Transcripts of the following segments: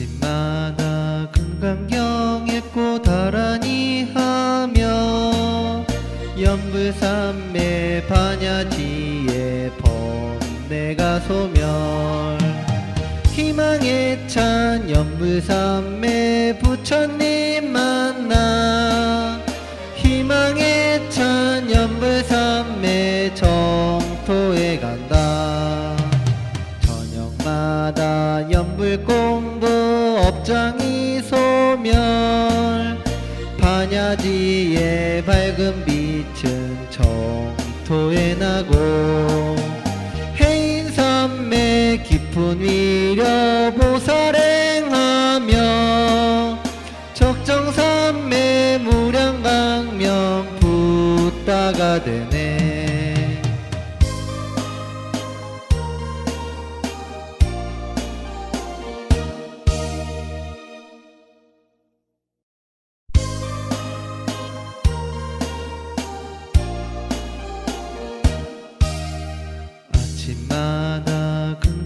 아침마다 금강경에 꽃다라니 하며 연불산매 반야지에 번내가 소멸. 희망에 찬 연불산매 부처님 만나. 희망에 찬 연불산매 정토에 간다. 저녁마다 연불 공부 업장이 소멸. 반야지의 밝은 빛은 정토에 나고 해인산매 깊은 위력 보살행하며 적정산매 무량강명 붓다가 되네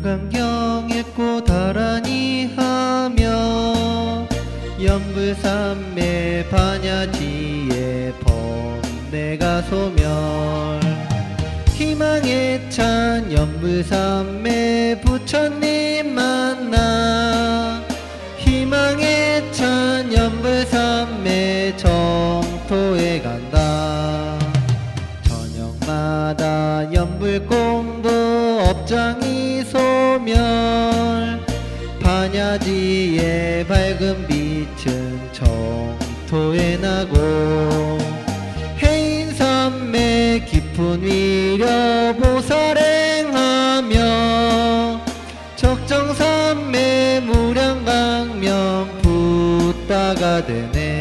강경에 꽃다라니 하며 연불산매 반야지에 번내가 소멸. 희망에 찬 연불산매 부처님 만나. 희망에 찬 연불산매 정토에 간다. 저녁마다 연불 공부 업장이 소멸. 반야지의 밝은 빛은 정토에 나고 해인산매 깊은 위력 보살행하며 적정산매 무량강명 붓다가 되네